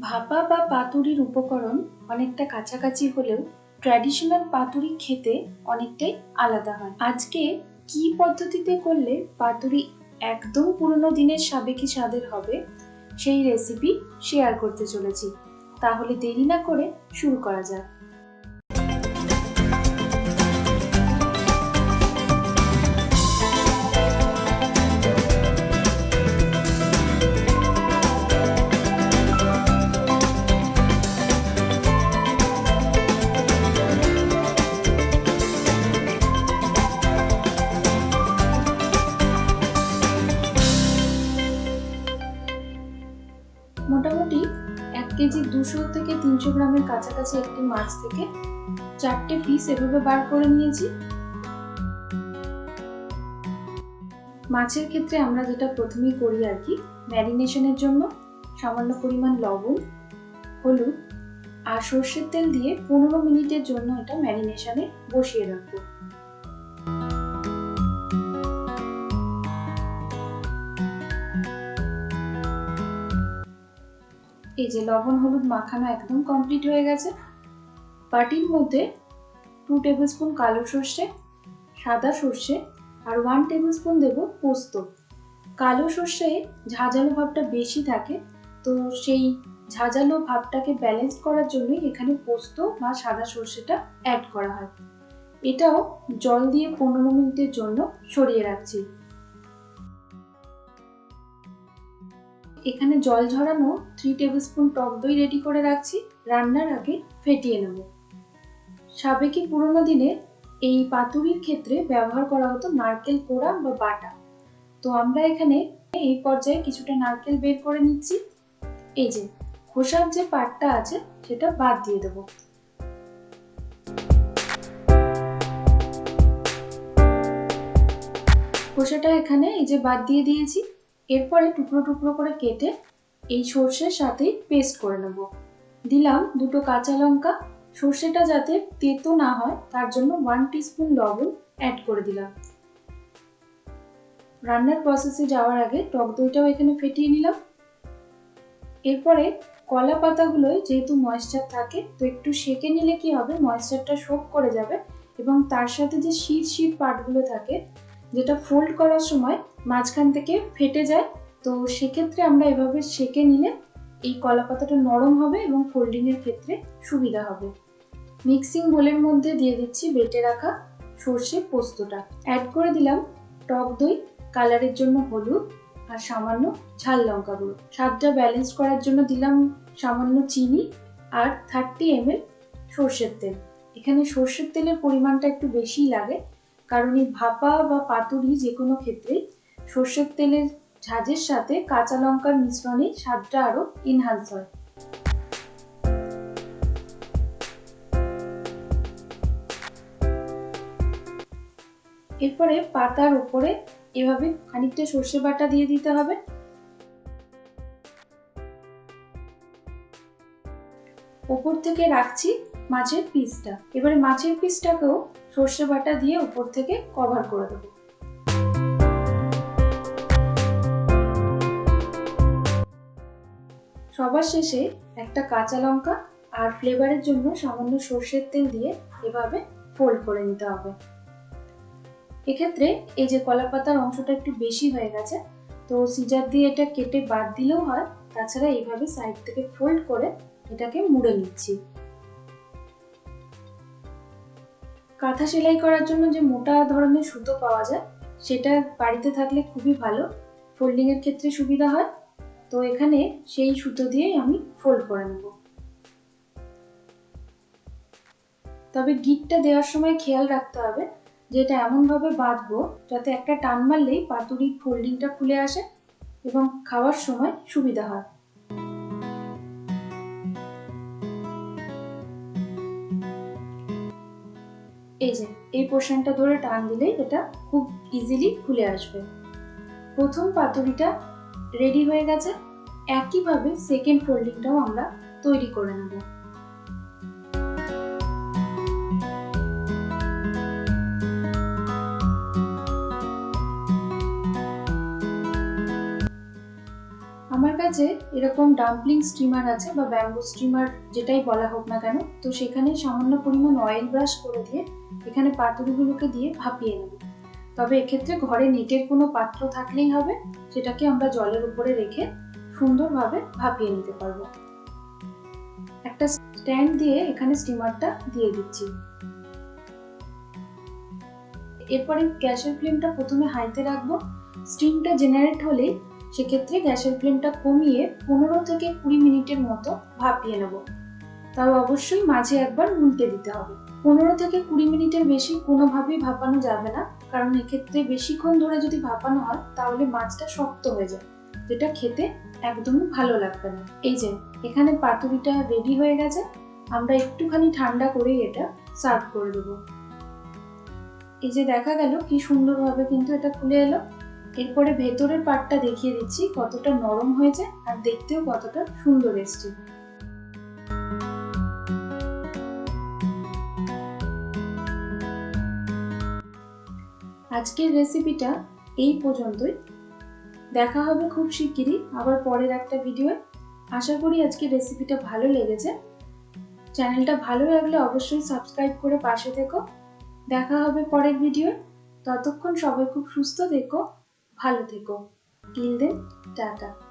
ভাপা বা পাতুরির উপকরণ অনেকটা কাছাকাছি হলেও ট্র্যাডিশনাল পাতুরি খেতে অনেকটাই আলাদা হয়। আজকে কি পদ্ধতিতে করলে পাতুরি একদম পুরনো দিনের সাবেকি স্বাদের হবে সেই রেসিপি শেয়ার করতে চলেছি। তাহলে দেরি না করে শুরু করা যাক। দুশো থেকে তিনশো গ্রামের কাছাকাছি একটি মাছ থেকে চারটে পিস এভাবে বার করে নিয়েছি। মাছের ক্ষেত্রে আমরা যেটা প্রথমেই করি আর কি ম্যারিনেশনের জন্য সামান্য পরিমাণ লবণ, হলুদ আর সর্ষের তেল দিয়ে পনেরো মিনিটের জন্য এটা ম্যারিনেশনে বসিয়ে রাখব। এই যে লবণ হলুদ মাখানো একদম কমপ্লিট হয়ে গেছে। বাটির মধ্যে টু টেবিল স্পুন কালো সর্ষে, সাদা সর্ষে আর ওয়ান টেবিল স্পুন দেবো পোস্ত। কালো সর্ষে ঝাঁঝালো ভাবটা বেশি থাকে, তো সেই ঝাঁঝালো ভাবটাকে ব্যালেন্স করার জন্যই এখানে পোস্ত বা সাদা সর্ষেটা অ্যাড করা হয়। এটাও জল দিয়ে পনেরো মিনিটের জন্য সরিয়ে রাখছি। এখানে জল ঝরানো থ্রি টেবিল স্পুন টক দই রেডি করে রাখছি। রান্নার আগে ফেটিয়ে নেব। সাবেকি পুরোনো দিনে এই পাতুরির ক্ষেত্রে ব্যবহার করা হতো নারকেল কোড়া বা বাটা। তো আমরা এখানে এই পর্যায়ে কিছুটা নারকেল বের করে নিচ্ছি। এই যে, খোসার যে পাটটা আছে, সেটা বাদ দিয়ে দেব। খোসাটা এখানে এই যে বাদ দিয়ে দিয়েছি। এরপরে টুকরো টুকরো করে কেটে এই সর্ষের সাথে পেস্ট করে নেব। দিলাম দুটো কাঁচা লঙ্কা। সর্ষেটা যাতে তেতো না হয়, তার জন্য ওয়ান টিস্পুন লবণ অ্যাড করে দিলাম। রান্নার প্রসেসে যাওয়ার আগে টক দইটাও এখানে ফেটিয়ে নিলাম। এরপরে কলা পাতাগুলোয় যেহেতু ময়েশ্চার থাকে, তো একটু সেকে নিলে কি হবে ময়েশ্চারটা শোক করে যাবে এবং তার সাথে যে শীত শীত পাটগুলো থাকে, যেটা ফোল্ড করার সময় মাঝখান থেকে ফেটে যায়। তো সেক্ষেত্রে আমরা এভাবে সেকে নিলে এই কলা পাতাটা নরম হবে এবং ফোল্ডিংয়ের ক্ষেত্রে সুবিধা হবে। মিক্সিং বোলের মধ্যে দিয়ে দিচ্ছি বেটে রাখা সর্ষে পোস্তটা। অ্যাড করে দিলাম টক দই, কালারের জন্য হলুদ আর সামান্য ঝাল লঙ্কা গুঁড়ো। স্বাদটা ব্যালেন্স করার জন্য দিলাম সামান্য চিনি আর থার্টি এম এল সর্ষের তেল। এখানে সর্ষের তেলের পরিমাণটা একটু বেশিই লাগে, কারণ এই ভাপা বা পাতুরি যে কোনো ক্ষেত্রেই সর্ষের তেলের ঝাঁঝের সাথে কাঁচা লঙ্কার মিশ্রণে স্বাদটা আরও ইনহান্স হয়। এরপরে পাতার উপরে এভাবে খানিকটা সর্ষে বাটা দিয়ে দিতে হবে। ওপর থেকে রাখছি মাছের পিসটা এবারে মাছের পিসটাকেও সর্ষে বাটা দিয়ে উপর থেকে কভার করে দেবো। সবার শেষে একটা কাঁচা লঙ্কা আর ফ্লেভারের জন্য সামান্য সর্ষের তেল দিয়ে এভাবে ফোল্ড করে নিতে হবে। এক্ষেত্রে এই যে কলা পাতার অংশটা একটু বেশি হয়ে গেছে, তো সিজার দিয়ে এটা কেটে বাদ দিলেও হয়, তাছাড়া এইভাবে সাইড থেকে ফোল্ড করে এটাকে মুড়ে নিচ্ছি। কাঁথা সেলাই করার জন্য যে মোটা ধরনের সুতো পাওয়া যায়, সেটা বাড়িতে থাকলে খুবই ভালো। ফোল্ডিংয়ের ক্ষেত্রে সুবিধা হয়। তো এখানে সেই সুতো দিয়েই আমি ফোল্ড করে নেব। তবে গিটটা দেওয়ার সময় খেয়াল রাখতে হবে যে এটা এমনভাবে বাঁধবো যাতে একটা টান মারলেই পাতুরির ফোল্ডিংটা খুলে আসে এবং খাওয়ার সময় সুবিধা হয়। এই যে, এই পোর্শনটা ধরে টান দিলেই এটা খুব ইজিলি খুলে আসবে। প্রথম পাতুরিটা রেডি হয়ে গেছে। একইভাবে সেকেন্ড ফোল্ডিংটাও আমরা তৈরি করে নেব। আমার কাছে এরকম ডাম্পলিং স্টিমার আছে বা ব্যাম্বু স্টিমার যেটাই বলা হোক না কেন, তো সেখানে সামান্য পরিমাণ অয়েল ব্রাশ করে দিয়ে এখানে পাতুরিগুলোকে দিয়ে ভাপিয়ে নেব। তবে এক্ষেত্রে ঘরে নেটের কোনো পাত্র থাকলেই হবে, সেটাকে আমরা জলের উপরে রেখে সুন্দরভাবে ভাপিয়ে নিতে পারব। একটা স্ট্যান্ড দিয়ে এখানে স্টিমারটা দিয়ে দিচ্ছি। এরপরে গ্যাসের ফ্লেমটা প্রথমে হাইতে রাখব। স্টিমটা জেনারেট হলেই সেক্ষেত্রে গ্যাসের ফ্লেমটা কমিয়ে পনেরো থেকে কুড়ি মিনিটের মতো ভাপিয়ে নেব। তাও অবশ্যই মাঝে একবার উল্টে দিতে হবে। পনেরো থেকে কুড়ি মিনিটের বেশি কোনোভাবেই ভাপানো যাবে না, কারণ এক্ষেত্রে বেশিক্ষণ ধরে যদি ভাপানো হয়, তাহলে মাছটা শক্ত হয়ে যায়। যেটা খেতে একদমই ভালো লাগবে না। এই যে, এখানে পাতুরিটা রেডি হয়ে গেছে। আমরা একটুখানি ঠান্ডা করেই এটা সার্ভ করে দেবো। এই যে দেখা গেল কি সুন্দরভাবে কিন্তু এটা খুলে এলো। এরপরে ভেতরের পার্টটা দেখিয়ে দিচ্ছি, কতটা নরম হয়েছে আর দেখতেও কতটা সুন্দর এসছে। আজকের রেসিপিটা এই পর্যন্তই। দেখা হবে খুব শিগগিরই আবার পরের একটা ভিডিও আশা করি আজকে রেসিপিটা ভালো লেগেছে। চ্যানেলটা ভালো লাগলে অবশ্যই সাবস্ক্রাইব করে পাশে থেকো। দেখা হবে পরের ভিডিও ততক্ষণ সবাই খুব সুস্থ থেকো, ভালো থেকো। Till then tata.